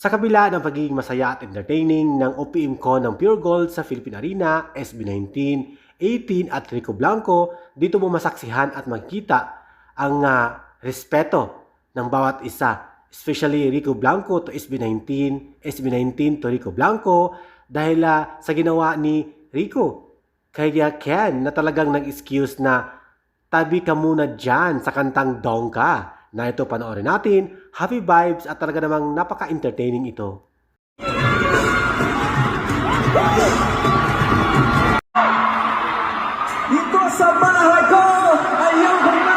Sa kabila ng pagiging masaya at entertaining ng OPM ko ng Pure Gold sa Philippine Arena, SB19, 18 at Rico Blanco, dito mo masaksihan at makita ang ah, respeto ng bawat isa. Especially Rico Blanco to SB19, SB19 to Rico Blanco dahil ah, sa ginawa ni Rico. Kaya Ken na talagang nag-excuse na tabi ka muna dyan sa kantang Dongka Naeto panoorin natin. Happy vibes at talaga namang napaka-entertaining ito. Dito sa bahay ko, ayaw ko